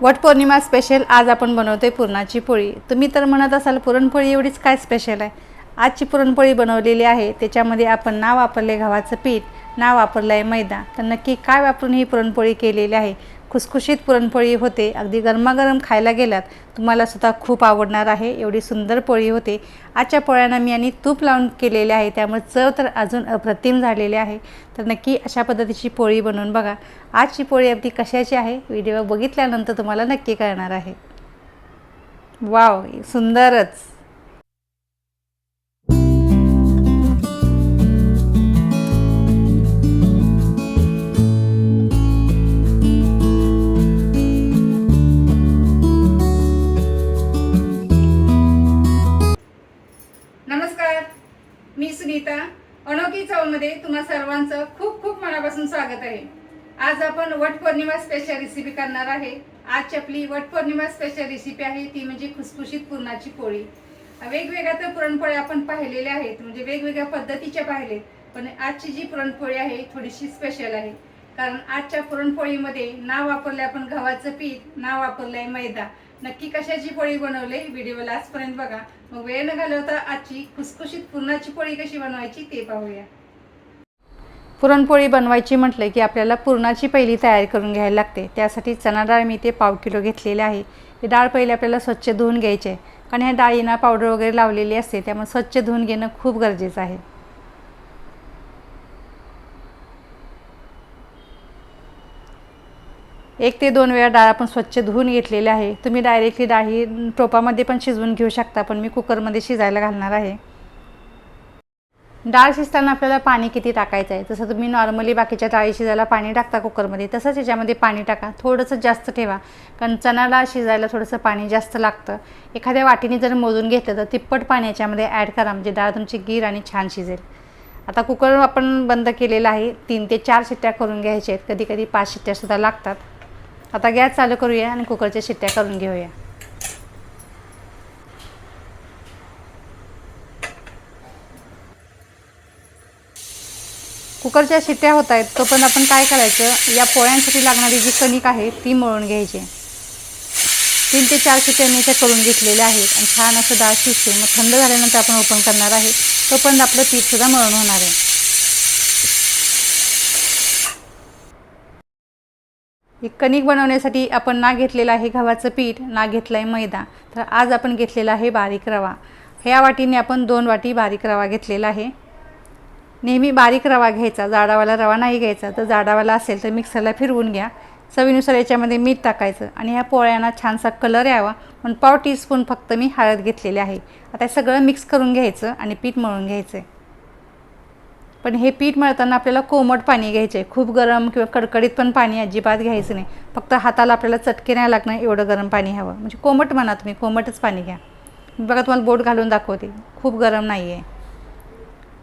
Vat Purnima special आज आपण बनवतोय पुरणाची पोळी. तुम्ही तर म्हणत असाल पुरणपोळी एवढीच काय स्पेशल आहे? आजची पुरणपोळी बनवलेली आहे त्याच्यामध्ये आपण ना वापरले गव्हाचं पीठ ना वापरलं आहे मैदा. तर नक्की काय वापरून ही पुरणपोळी केलेली आहे? खुसखुशीत पुरणपोळी होते. अगदी गरमागरम खायला गेलात तुम्हाला सुद्धा खूप आवडणार आहे. एवढी सुंदर पोळी होते. आजच्या पोळ्यांना मी आणि तूप लावून केलेले आहे. त्यामुळे चव तर अजून अप्रतिम झालेली आहे. तर नक्की अशा पद्धतीची पोळी बनवून बघा. आजची पोळी अगदी कशाची आहे? व्हिडिओ बघितल्यानंतर तुम्हाला नक्की कळणार आहे. वाव सुंदरच. अनोखी तुम्हा सर्वांचं खूप खूप मनापासून स्वागत आहे. आज आपण वटपौर्णिमा स्पेशल रेसिपी करणार आहे. आजची आपली वटपौर्णिमा स्पेशल रेसिपी आहे ती म्हणजे खुसखुशीत पुरणाची पोळी. वेगवेगळ्या तर पुरणपोळ्या आपण पाहिलेल्या आहेत म्हणजे वेगवेगळ्या पद्धतीच्या पाहिलेत पण आजची जी पुरणपोळी आहे थोडीशी स्पेशल आहे. कारण आजच्या पुरणपोळीमध्ये ना वापरले आपण गव्हाचं पीठ ना वापरलंय मैदा. नक्की कशाची पोळी बनवली व्हिडिओ लास्टपर्यंत बघा. मग वेळ न घालवता आजची खुसखुशीत पुरणाची पोळी कशी बनवायची ते पाहूया. पुरणपोळी बनवायची म्हटलं की आपल्याला पुरणाची पहिली तयारी करून घ्यायला लागते. त्यासाठी चणा डाळ मी ते पाव किलो घेतलेले आहे. ही डाळ पहिले आपल्याला स्वच्छ धुवून घ्यायची आहे. कारण ह्या डाळींना पावडर वगैरे लावलेली असते त्यामुळे स्वच्छ धुवून घेणं खूप गरजेचं आहे. एक ते दोन वेळा डाळ आपण स्वच्छ धुवून घेतलेली आहे. तुम्ही डायरेक्टली डाळ ही टोपामध्ये पण शिजवून घेऊ शकता पण मी कुकरमध्ये शिजायला घालणार आहे. डाळ शिजताना आपल्याला पाणी किती टाकायचं आहे? जसं तुम्ही नॉर्मली बाकीच्या डाळी शिजायला पाणी टाकता कुकरमध्ये तसंच याच्यामध्ये पाणी टाका. थोडंसं जास्त ठेवा. कारण चणाला शिजायला थोडंसं पाणी जास्त लागतं. एखाद्या वाटीने जर मोजून घेतलं तर तिप्पट पाणी याच्यामध्ये ॲड करा. म्हणजे डाळ तुमची गीर आणि छान शिजेल. आता कुकर आपण बंद केलेला आहे. तीन ते चार शिट्ट्या करून घ्यायच्या आहेत. कधी कधी पाच शिट्ट्यासुद्धा लागतात. आता गॅस चालू करूया आणि कुकरच्या शिट्ट्या करून घेऊया. कुकरच्या शिट्ट्या होत आहेत तोपर्यंत आपण काय करायचं या पोळ्यांसाठी लागणारी जी कणिक आहे ती मळून घ्यायची. तीन ते चार शिट्ट्या मी त्या करून घेतलेल्या आहेत आणि छान असं डाळ शिजते. मग थंड झाल्यानंतर आपण ओपन करणार आहे. तोपर्यंत आपलं पीठसुद्धा मळून होणार आहे. ही कणिक बनवण्यासाठी आपण ना घेतलेलं आहे गव्हाचं पीठ ना घेतलं आहे मैदा. तर आज आपण घेतलेला आहे बारीक रवा. ह्या वाटीने आपण दोन वाटी बारीक रवा घेतलेला आहे. नेहमी बारीक रवा घ्यायचा जाडावाला रवा नाही घ्यायचा. तर जाडावाला असेल तर मिक्सरला फिरवून घ्या. चवीनुसार याच्यामध्ये मीठ टाकायचं आणि ह्या पोळ्यांना छानसा कलर यावा. म्हणून पाव टीस्पून फक्त मी हळद घेतलेली आहे. आता हे सगळं मिक्स करून घ्यायचं आणि पीठ मळून घ्यायचं आहे पण हे पीठ मळताना आपल्याला कोमट पाणी घ्यायचे आहे खूप गरम किंवा कडकडीत पण पाणी अजिबात घ्यायचं नाही. फक्त हाताला आपल्याला चटके नाही लागणार एवढं गरम पाणी हवं. म्हणजे कोमट म्हणा तुम्ही कोमटच पाणी घ्या. बघा तुम्हाला बोट घालून दाखवते. खूप गरम नाही आहे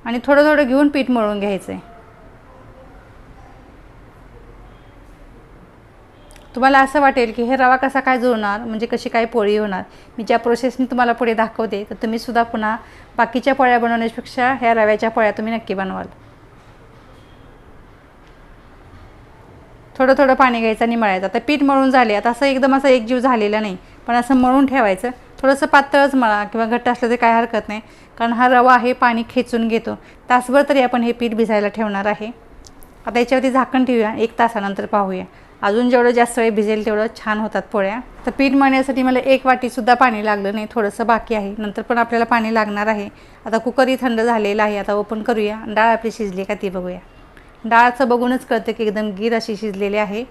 आणि थोडं थोडं घेऊन पीठ मळून घ्यायचं आहे तुम्हाला असं वाटेल की हे रवा कसा काय जुळणार म्हणजे कशी काय पोळी होणार मी ज्या प्रोसेसने तुम्हाला पुढे दाखवते तर तुम्ही सुद्धा पुन्हा बाकीच्या पोळ्या बनवण्यापेक्षा ह्या रव्याच्या पोळ्या तुम्ही नक्की बनवाल. थोडं थोडं पाणी घ्यायचं आणि मळायचं. आता पीठ मळून झाले आता असं एकदम असं एकजीव झालेला नाही पण असं मळून ठेवायचं. थोडंसं पातळच मळा किंवा घट्ट असलं तरी काय हरकत नाही. कारण हा रवा आहे पाणी खेचून घेतो. तासभर तरी आपण हे पीठ भिजायला ठेवणार आहे. आता याच्यावरती झाकण ठेवूया. एक तासानंतर पाहूया. अजून जेवढं जास्त वेळ भिजेल तेवढं छान होतात पोळ्या. तर पीठ मळण्यासाठी मला एक वाटीसुद्धा पाणी लागलं नाही. थोडंसं बाकी आहे. नंतर पण आपल्याला पाणी लागणार आहे. आता कुकरही थंड झालेला आहे. आता ओपन करूया. डाळ आपली शिजली का ती बघूया. डाळचं बघूनच कळतं की एकदम गीर अशी शिजलेली आहे.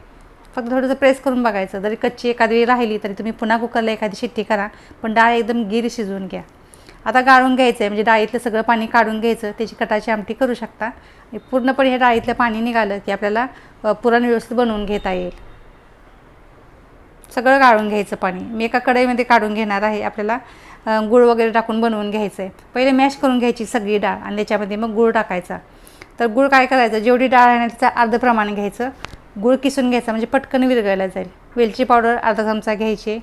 फक्त थोडंसं प्रेस करून बघायचं. जरी कच्ची एखादी वेळी राहिली तरी तुम्ही पुन्हा कुकरला एखादी शिट्टी करा पण डाळ एकदम गिर शिजवून घ्या. आता गाळून घ्यायचं आहे म्हणजे डाळीतलं सगळं पाणी काढून घ्यायचं त्याची कटाची आमटी करू शकता. पूर्णपणे हे डाळीतलं पाणी निघालं की आपल्याला पुरण व्यवस्थित बनवून घेता येईल. सगळं गाळून घ्यायचं पाणी. मी एका कढईमध्ये काढून घेणार आहे. आपल्याला गूळ वगैरे टाकून बनवून घ्यायचं आहे पहिले मॅश करून घ्यायची सगळी डाळ आणि त्याच्यामध्ये मग गूळ टाकायचा. तर गूळ काय करायचं? जेवढी डाळ आहे ना त्याचं अर्ध प्रमाण घ्यायचं. गूळ किसून घ्यायचा म्हणजे पटकन विरघळला जाईल. वेलची पावडर अर्धा चमचा घ्यायची.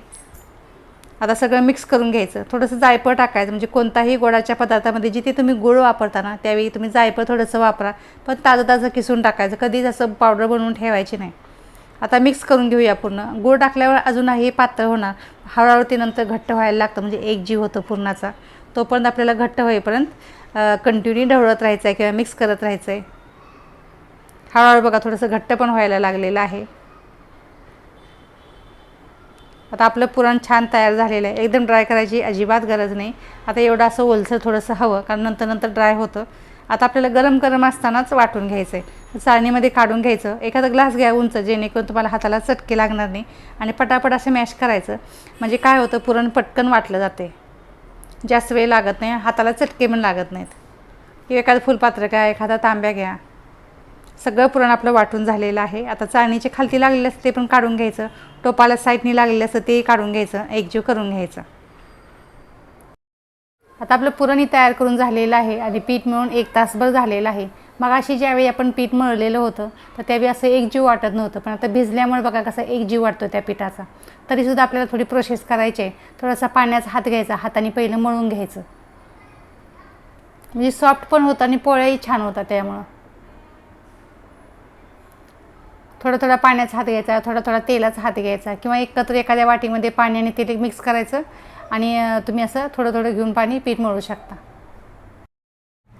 आता सगळं मिक्स करून घ्यायचं. थोडंसं जायफळ टाकायचं म्हणजे कोणताही गोडाच्या पदार्थामध्ये जिथे तुम्ही गुळ वापरता ना त्यावेळी तुम्ही जायफळ थोडंसं वापरा. पण ताजं ताजं किसून टाकायचं. कधीच असं पावडर बनवून ठेवायची नाही. आता मिक्स करून घेऊया पूर्ण. गुळ टाकल्यावर अजून हे पातळ होणार. हळूहळू ते नंतर घट्ट व्हायला लागतं म्हणजे एक जीव होतो पूर्णाचा. तोपर्यंत आपल्याला घट्ट होईपर्यंत कंटिन्यू ढवळत राहायचं आहे किंवा मिक्स करत राहायचं आहे हळूहळू बघा थोडंसं घट्ट पण व्हायला लागलेलं आहे. आता आपलं पुरण छान तयार झालेलं आहे. एकदम ड्राय करायची अजिबात गरज नाही. आता एवढं असं ओलसर थोडंसं हवं कारण नंतर नंतर ड्राय होतं. आता आपल्याला गरम गरम असतानाच वाटून घ्यायचं आहे चाळणीमध्ये काढून घ्यायचं. एखादा ग्लास घ्या उंच जेणेकरून तुम्हाला हाताला चटके लागणार नाही. आणि पटापट असं मॅश करायचं. म्हणजे काय होतं पुरण पटकन वाटलं जाते. जास्त वेळ लागत नाही. हाताला चटके पण लागत नाहीत. किंवा एखादं फुलपात्र घ्या एखादा तांब्या घ्या. सगळं पुरण आपलं वाटून झालेलं आहे. आता चाळणीचे खालती लागलेलं असतं ते पण काढून घ्यायचं. टोपाला साईडनी लागलेलं असतं ते काढून घ्यायचं. एकजीव करून घ्यायचं. आता आपलं पुरणही तयार करून झालेलं आहे. आणि पीठ मिळून एक तासभर झालेलं आहे. मग अशी ज्यावेळी आपण पीठ मळलेलं होतं तर त्यावेळी असं एकजीव वाटत नव्हतं. पण आता भिजल्यामुळे बघा कसं एकजीव वाटतो त्या पिठाचा. तरीसुद्धा आपल्याला थोडी प्रोसेस करायची आहे. थोडासा पाण्याचा हात घ्यायचा. हाताने पहिलं मळून घ्यायचं. म्हणजे सॉफ्ट पण होतं आणि पोळ्याही छान होतात त्यामुळं. थोडा थोडा पाण्याचा हात घ्यायचा थोडा थोडा तेलाचा हात घ्यायचा किंवा एकत्र एखाद्या वाटीमध्ये पाणी आणि तेल मिक्स करायचं आणि तुम्ही असं थोडं थोडं घेऊन पाणी पीठ मळू शकता.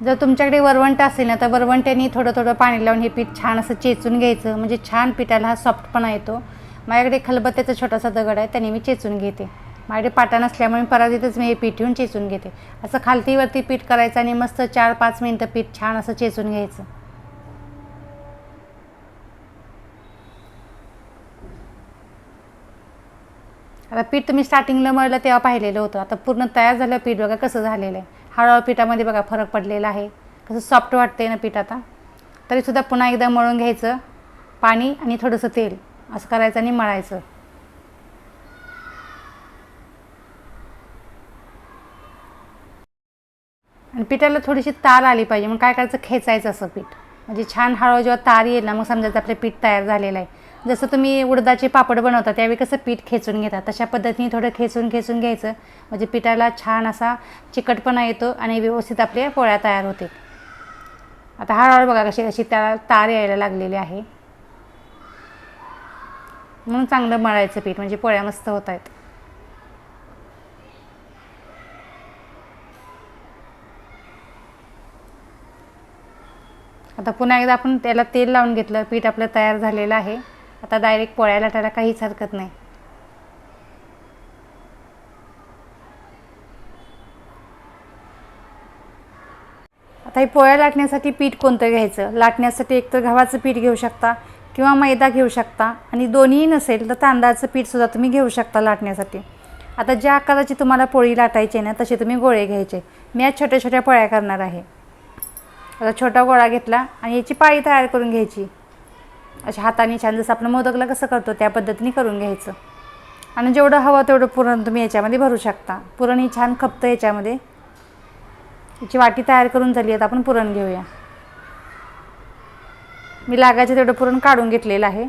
जर तुमच्याकडे वरवंट असेल ना तर वरवंट्याने थोडं थोडं पाणी लावून हे पीठ छान असं चेचून घ्यायचं. म्हणजे छान पिठाला हा सॉफ्टपणा येतो. माझ्याकडे खलबत्त्याचा छोटासा दगड आहे त्याने मी चेचून घेते. माझ्याकडे पाटा नसल्यामुळे परातीतच मी हे पीठ येऊन चेचून घेते. असं खालतीवरती पीठ करायचं आणि मस्त चार पाच मिनटं पीठ छान असं चेचून घ्यायचं. आता पीठ तुम्ही स्टार्टिंगला मळलं तेव्हा पाहिलेलं होतं. आता पूर्ण तयार झालं पीठ बघा कसं झालेलं आहे. हळूहळू पिठामध्ये बघा फरक पडलेला आहे. कसं सॉफ्ट वाटते ना पीठ आता. तरीसुद्धा पुन्हा एकदा मळून घ्यायचं. पाणी आणि थोडंसं तेल. असं करायचं आणि मळायचं. आणि पिठाला थोडीशी तार आली पाहिजे. मग काय करायचं? खेचायचं असं पीठ. म्हणजे छान हळूहळू जेव्हा तार येईल ना मग समजायचं आपलं पीठ तयार झालेलं आहे. जसं तुम्ही उडदाचे पापड बनवता त्यावेळी कसं पीठ खेचून घेता? तशा पद्धतीने थोडं खेचून खेचून घ्यायचं. म्हणजे पिठाला छान असा चिकटपणा येतो आणि व्यवस्थित आपल्या पोळ्या तयार होते. आता हळूहळू बघा कशी कशी त्या तार यायला लागलेली आहे. म्हणून चांगलं मळायचं पीठ म्हणजे पोळ्या मस्त होत आहेत. आता पुन्हा एकदा आपण त्याला तेल लावून घेतलं पीठ आपलं तयार झालेलं आहे. आता डायरेक्ट पोळ्या लाटायला काहीच हरकत नाही. आता हे पोळ्या लाटण्यासाठी पीठ कोणतं घ्यायचं? लाटण्यासाठी एक तर गव्हाचं पीठ घेऊ शकता किंवा मैदा घेऊ शकता. आणि दोन्हीही नसेल तर तांदळाचं पीठसुद्धा तुम्ही घेऊ शकता लाटण्यासाठी. आता ज्या आकाराची तुम्हाला पोळी लाटायची आहे ना तसे तुम्ही गोळे घ्यायचे. मी आज छोट्या छोट्या पोळ्या करणार आहे. आता छोटा गोळा घेतला आणि याची पाळी तयार करून घ्यायची. अशा हाताने छान जसं आपण मोदकला कसं करतो त्या पद्धतीने करून घ्यायचं. आणि जेवढं हवं तेवढं पुरण तुम्ही याच्यामध्ये भरू शकता. पुरण ही छान खपतं याच्यामध्ये. याची वाटी तयार करून झाली आता आपण पुरण घेऊया. मी लागायचं तेवढं पुरण काढून घेतलेलं आहे.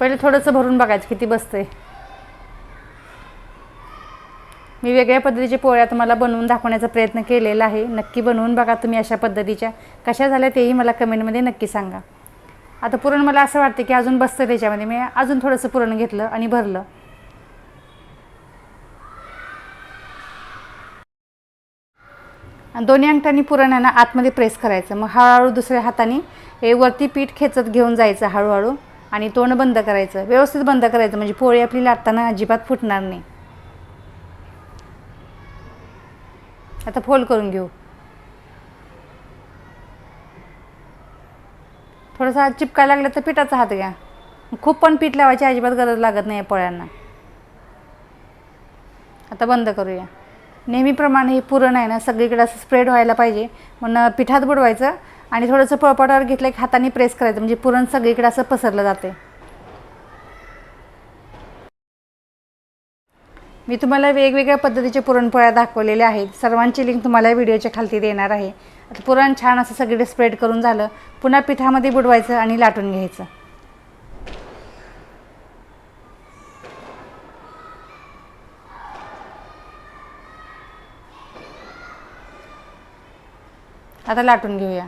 पहिले थोडंसं भरून बघायचं किती बसतं आहे मी वेगळ्या पद्धतीच्या पोळ्या तुम्हाला बनवून दाखवण्याचा प्रयत्न केलेला आहे. नक्की बनवून बघा तुम्ही अशा पद्धतीच्या. कशा झाल्या तेही मला कमेंटमध्ये नक्की सांगा. आता पुरण मला असं वाटतं की अजून बसतं त्याच्यामध्ये. मी अजून थोडंसं पुरण घेतलं आणि भरलं. आणि दोन्ही अंगठांनी पुरणांना आतमध्ये प्रेस करायचं. मग हळूहळू दुसऱ्या हाताने हे वरती पीठ खेचत घेऊन जायचं हळूहळू आणि तोंड बंद करायचं. व्यवस्थित बंद करायचं. म्हणजे पोळी आपली लाटताना अजिबात फुटणार नाही. आता फोल्ड करून घेऊ. थोडंसं चिपकायला लागलं तर पिठाचा हात घ्या. खूप पण पीठ लावायची अजिबात गरज लागत नाही पोळ्यांना. आता बंद करूया. नेहमीप्रमाणे हे पुरण आहे ना सगळीकडे असं स्प्रेड व्हायला पाहिजे. म्हणून पिठात बुडवायचं आणि थोडंसं पळपाटावर घेतलं की हाताने प्रेस करायचं. म्हणजे पुरण सगळीकडे असं पसरलं जाते. मी तुम्हाला वेगवेगळ्या पद्धतीचे पुरणपोळ्या दाखवलेल्या आहेत. सर्वांची लिंक तुम्हाला व्हिडिओच्या खालती देणार आहे. आता पुरण छान असं सगळीकडे स्प्रेड करून झालं. पुन्हा पिठामध्ये बुडवायचं आणि लाटून घ्यायचं. आता लाटून घेऊया.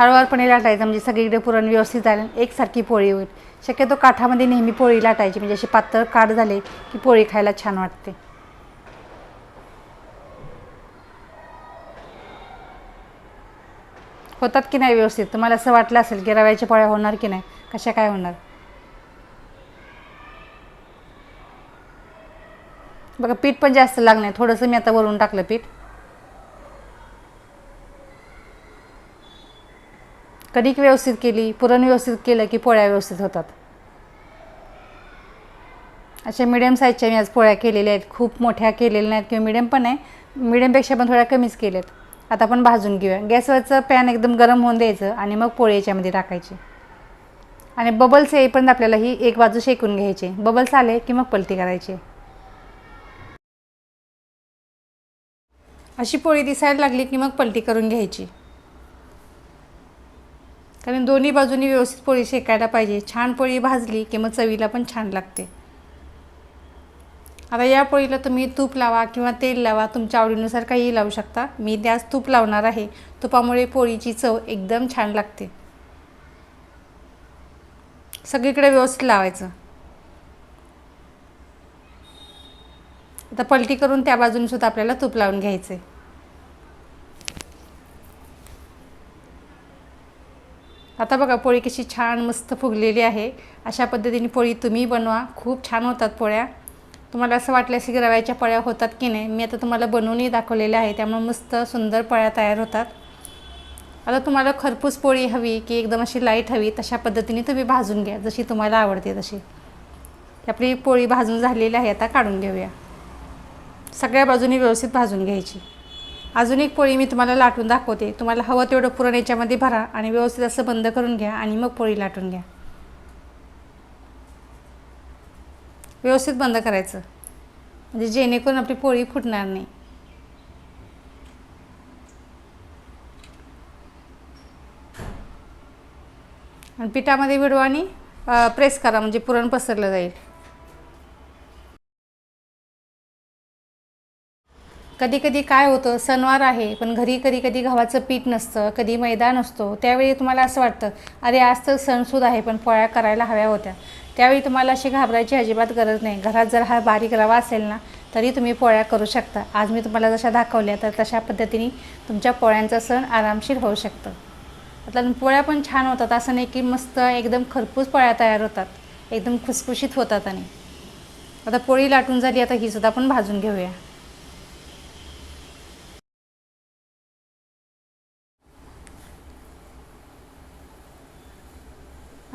हळूवारपणे लाटायचं म्हणजे सगळीकडे पुरण व्यवस्थित झालं एकसारखी पोळी होईल. शक्यतो काठामध्ये नेहमी पोळी लाटायची म्हणजे अशी पातळ काठ झाले की पोळी खायला छान वाटते. होतात की नाही व्यवस्थित? तुम्हाला असं वाटलं असेल की रव्याच्या पोळ्या होणार की नाही? कशा काय होणार? बघा पीठ पण जास्त लागणार थोडंसं मी आता वरून टाकलं पीठ. कणिक व्यवस्थित केली पुरण व्यवस्थित केलं की पोळ्या व्यवस्थित होतात? अशा मिडियम साईजच्या मी आज पोळ्या केलेल्या आहेत. खूप मोठ्या केलेल्या नाहीत किंवा मिडियम पण आहे. मिडियमपेक्षा पण थोड्या कमीच केल्यात. आता आपण भाजून घेऊया. गॅसवरचं पॅन एकदम गरम होऊन द्यायचं आणि मग पोळी याच्यामध्ये टाकायची. आणि बबल्स येईपर्यंत आपल्याला ही एक बाजू शेकून घ्यायची. बबल्स आले की मग पलटी करायची. अशी पोळी दिसायला लागली की मग पलटी करून घ्यायची. कारण दोन्ही बाजूनी व्यवस्थित पोळी शेकायला पाहिजे. छान पोळी भाजली की मग चवीला पण छान लागते. आता या पोळीला तुम्ही तूप लावा किंवा तेल लावा तुमच्या आवडीनुसार काहीही लावू शकता. मी त्यास तूप लावणार आहे. तुपामुळे पोळीची चव एकदम छान लागते. सगळीकडे व्यवस्थित लावायचं. आता पलटी करून त्या बाजूनसुद्धा आपल्याला तूप लावून घ्यायचं आहे आता बघा पोळी कशी छान मस्त फुगलेली आहे. अशा पद्धतीने पोळी तुम्ही बनवा. खूप छान होतात पोळ्या. तुम्हाला असं वाटलं असेल की रव्याच्या पोळ्या होतात की नाही मी आता तुम्हाला बनवूनही दाखवलेल्या आहे त्यामुळे मस्त सुंदर पोळ्या तयार होतात. आता तुम्हाला खरपूस पोळी हवी की एकदम अशी लाइट हवी तशा पद्धतीने तुम्ही भाजून घ्या जशी तुम्हाला आवडते तशी. आपली पोळी भाजून झालेली आहे आता काढून घेऊया. सगळ्या बाजूनी व्यवस्थित भाजून घ्यायची. अजून एक पोळी मी तुम्हाला लाटून दाखवते. तुम्हाला हवं तेवढं पुरण याच्यामध्ये भरा आणि व्यवस्थित असं बंद करून घ्या आणि मग पोळी लाटून घ्या. व्यवस्थित बंद करायचं. म्हणजे जेणेकरून आपली पोळी फुटणार नाही. आणि पिठामध्ये विडवा आणि प्रेस करा म्हणजे पुरण पसरलं जाईल. कधी कधी काय होतं सणवार आहे पण घरी कधी कधी गव्हाचं पीठ नसतं कधी मैदा नसतो त्यावेळी तुम्हाला असं वाटतं अरे आज तर सणसूद आहे पण पोळ्या करायला हव्या होत्या. त्यावेळी तुम्हाला अशी घाबरायची अजिबात गरज नाही. घरात जर हा बारीक रवा असेल ना तरी तुम्ही पोळ्या करू शकता. आज मी तुम्हाला जशा दाखवल्या तर तशा पद्धतीने तुमच्या पोळ्यांचा सण आरामशीर होऊ शकतं. आता पोळ्या पण छान होतात. असं नाही की मस्त एकदम खरपूस पोळ्या तयार होतात. एकदम खुसखुशीत होतात आणि. आता पोळी लाटून झाली आता ही सुद्धा आपण भाजून घेऊया.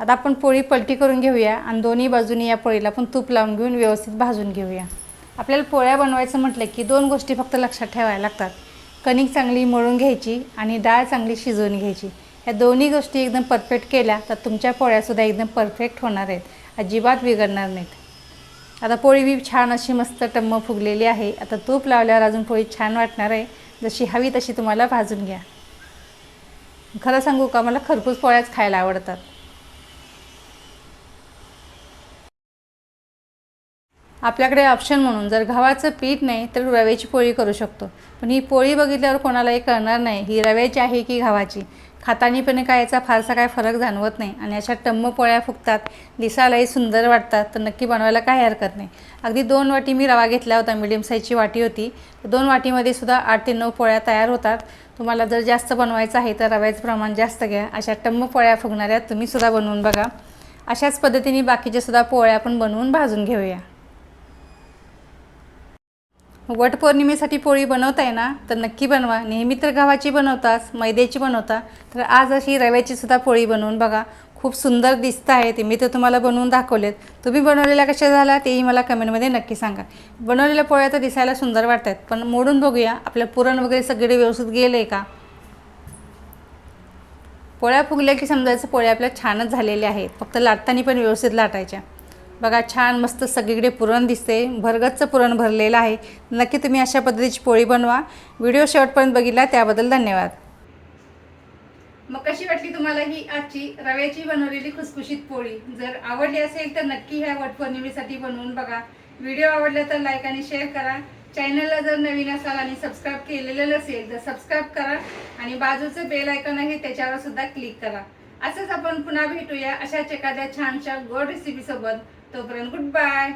आता आपण पोळी पलटी करून घेऊया आणि दोन्ही बाजूनी या पोळीला पण तूप लावून घेऊन व्यवस्थित भाजून घेऊया. आपल्याला पोळ्या बनवायचं म्हटलं की दोन गोष्टी फक्त लक्षात ठेवायला लागतात. कणिक चांगली मळून घ्यायची आणि डाळ चांगली शिजवून घ्यायची. ह्या दोन्ही गोष्टी एकदम परफेक्ट केल्या तर तुमच्या पोळ्यासुद्धा एकदम परफेक्ट होणार आहेत. अजिबात बिघडणार नाहीत. आता पोळी बी छान अशी मस्त टम्म फुगलेली आहे. आता तूप लावल्यावर अजून पोळी छान वाटणार आहे. जशी हवी तशी तुम्हाला भाजून घ्या. खरं सांगू का मला खरपूस पोळ्याच खायला आवडतात. आपल्याकडे ऑप्शन म्हणून जर गव्हाचं पीठ नाही तर रव्याची पोळी करू शकतो. पण ही पोळी बघितल्यावर कोणालाही कळणार नाही ही रव्याची आहे की गव्हाची? खातानी पण काय याचा फारसा काय फरक जाणवत नाही आणि अशा टम्म पोळ्या फुगतात दिसायलाही सुंदर वाटतात तर नक्की बनवायला काही हरकत नाही. अगदी दोन वाटी मी रवा घेतला होता मिडियम साईजची वाटी होती. दोन वाटीमध्ये सुद्धा आठ ते नऊ पोळ्या तयार होतात. तुम्हाला जर जास्त बनवायचं आहे तर रव्याचं प्रमाण जास्त घ्या. अशा टम्म पोळ्या फुगणाऱ्या तुम्हीसुद्धा बनवून बघा. अशाच पद्धतीने बाकीच्या सुद्धा पोळ्या आपण बनवून भाजून घेऊया. वटपौर्णिमेसाठी पोळी बनवताय ना तर नक्की बनवा. नेहमी तर गव्हाची बनवताच मैद्याची बनवता तर आज अशी रव्याची सुद्धा पोळी बनवून बघा. खूप सुंदर दिसत आहे ते. मी तर तुम्हाला बनवून दाखवलेत. तुम्ही बनवलेल्या कशा झाला तेही मला कमेंटमध्ये नक्की सांगा. बनवलेल्या पोळ्या तर दिसायला सुंदर वाटत आहेत पण मोडून बघूया. आपल्या पुरण वगैरे सगळे व्यवस्थित गेले का? पोळ्या फुगल्या की समजायचं पोळ्या आपल्या छानच झालेल्या आहेत. फक्त लाटताना पण व्यवस्थित लाटायच्या. बघा छान मस्त सगळीकडे पुरण दिसते भरगतचं पुरण भरलेलं आहे. नक्की तुम्ही अशा पद्धतीची पोळी बनवा. व्हिडिओ शेवटपर्यंत बघितला त्याबद्दल धन्यवाद. मग कशी वाटली तुम्हाला ही आजची रव्याची बनवलेली खुसखुशीत पोळी? जर आवडली असेल तर नक्की ह्या वटपौर्णिमेसाठी बनवून बघा. व्हिडिओ आवडला तर लाईक आणि शेअर करा. चॅनलला जर नवीन असाल आणि सबस्क्राईब केलेलं नसेल तर सबस्क्राईब करा आणि बाजूचं बेल आयकॉन आहे त्याच्यावर सुद्धा क्लिक करा. असंच आपण पुन्हा भेटूया अशाच एखाद्या छानशा गोड रेसिपी सोबत. तोपर्यंत गुड बाय